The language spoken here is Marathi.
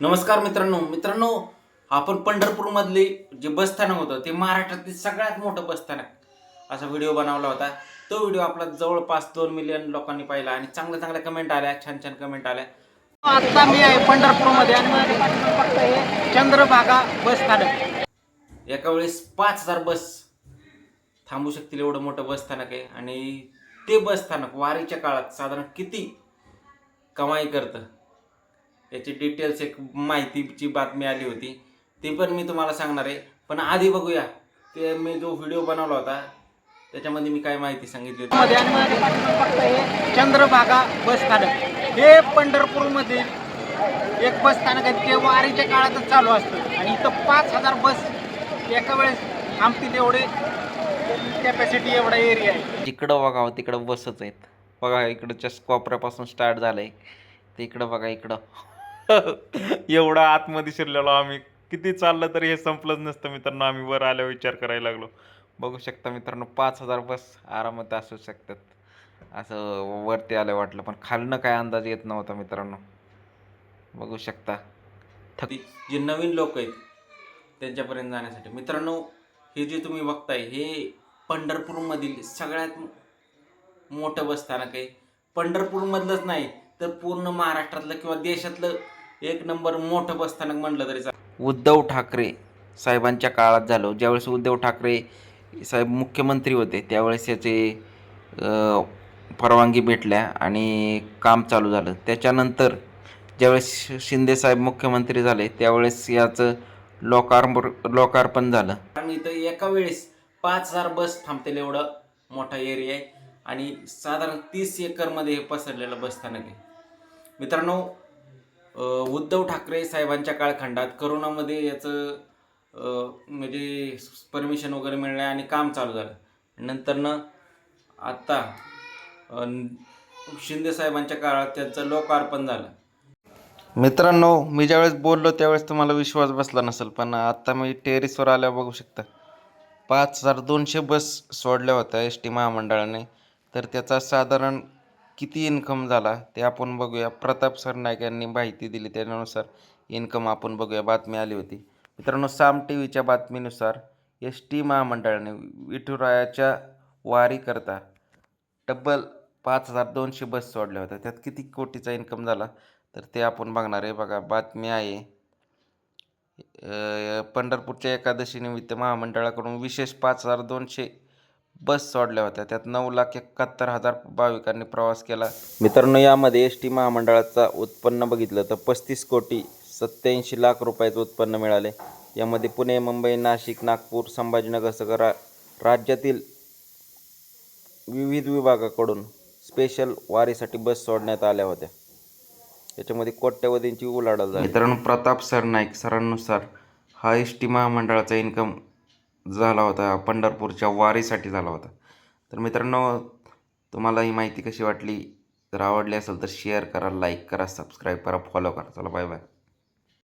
नमस्कार मित्रांनो. मित्रांनो आपण पंढरपूरमधले जे बसस्थानक होतं ते महाराष्ट्रातील सगळ्यात मोठं बसस्थानक असा व्हिडिओ बनवला होता. तो व्हिडिओ आपला जवळपास दोन मिलियन लोकांनी पाहिला आणि चांगल्या चांगल्या कमेंट आल्या छान छान कमेंट आल्या. आता मी आहे पंढरपूरमध्ये आणि चंद्रभागा बस स्थानक. एका वेळेस पाच हजार बस थांबू शकतील एवढं मोठं बसस्थानक आहे. आणि ते बसस्थानक वारीच्या काळात साधारण किती कमाई करतं? याची डिटेल्स एक माहितीची बातमी आली होती. ती पण मी तुम्हाला सांगणार आहे. पण आधी बघूया. ते मी जो व्हिडिओ बनवला होता त्याच्यामध्ये मी काय माहिती सांगितली होती? बघताय चंद्रभागा बस स्थानक. हे पंढरपूरमधील एक बस स्थानक आहे. ते वारीच्या काळातच चालू असतं. आणि इथं पाच हजार बस एका वेळेस थांबतील एवढे. कॅपॅसिटी एवढा एरिया आहे. जिकडं बघावं तिकडं बसच आहेत. बघा इकडच्या कोपऱ्यापासून स्टार्ट झालंय. ते इकडं बघा इकडं. एवढा आतमध्ये शिरलेलो आम्ही. किती चाललं तरी हे संपलंच नसतं मित्रांनो. आम्ही वर आल्यावर विचार करायला लागलो. बघू शकता मित्रांनो पाच हजार बस आरामात असू शकतात. असं वरती आलं वाटलं पण खालनं काय अंदाज येत नव्हता मित्रांनो. बघू शकता. थकी जे नवीन लोक आहेत त्यांच्यापर्यंत जाण्यासाठी. मित्रांनो हे जे तुम्ही बघताय हे पंढरपूरमधील सगळ्यात मोठं बसस्थानक आहे. पंढरपूरमधलंच नाही तर पूर्ण महाराष्ट्रातलं किंवा देशातलं एक नंबर मोठं बसस्थानक म्हणलं तरी चालेल. उद्धव ठाकरे साहेबांच्या काळात झालं. ज्यावेळेस उद्धव ठाकरे साहेब मुख्यमंत्री होते त्यावेळेस याचे परवानगी भेटल्या आणि काम चालू झालं. त्याच्यानंतर ज्यावेळेस शिंदे साहेब मुख्यमंत्री झाले त्यावेळेस याचं लोकार्प लोकार्पण झालं. आणि इथं एका वेळेस पाच हजार बस थांबतील एवढं मोठा एरिया आहे. आणि साधारण तीस एकरमध्ये हे पसरलेलं बसस्थानक आहे. मित्रांनो उद्धव ठाकरे साहेबांच्या काळखंडात करोनामध्ये याचं म्हणजे परमिशन वगैरे मिळणे आणि काम चालू झालं. नंतरनं आत्ता शिंदे साहेबांच्या काळात त्याचं लोकार्पण झालं. मित्रांनो मी ज्यावेळेस बोललो त्यावेळेस तुम्हाला विश्वास बसला नसेल पण आत्ता मी टेरिसवर आल्यावर बघू शकता. पाच हजार दोनशे बस सोडल्या होत्या एस टी महामंडळाने तर त्याचा साधारण किती इन्कम झाला ते आपण बघूया. प्रताप सरनाईक यांनी माहिती दिली त्यानुसार इन्कम आपण बघूया. बातमी आली होती. मित्रांनो साम टी व्हीच्या बातमीनुसार एस टी महामंडळाने विठुरायाच्या वारीकरता तब्बल पाच हजार दोनशे बस सोडल्या होत्या. त्यात किती कोटीचा इन्कम झाला तर ते आपण बघणार आहे. बघा बातमी आहे पंढरपूरच्या एकादशीनिमित्त महामंडळाकडून विशेष पाच हजार दोनशे बस सोडल्या होत्या. त्यात नऊ लाख एकाहत्तर हजार भाविकांनी प्रवास केला. मित्रांनो यामध्ये एस टी महामंडळाचा उत्पन्न बघितलं तर पस्तीस कोटी सत्याऐंशी लाख रुपयाचं उत्पन्न मिळाले. यामध्ये पुणे मुंबई नाशिक नागपूर संभाजीनगरसह रा राज्यातील विविध विभागाकडून स्पेशल वारीसाठी बस सोडण्यात आल्या होत्या. याच्यामध्ये कोट्यवधींची उलाढाल झाली. मित्रांनो प्रताप सरनाईक सरांनुसार हा एस टी महामंडळाचा इन्कम झाला होता पंढरपूरच्या वारीसाठी झाला होता. तर मित्रांनो तुम्हाला ही माहिती कशी वाटली? जर आवडली असेल तर शेअर करा लाईक करा सबस्क्राईब करा फॉलो करा. चला बाय बाय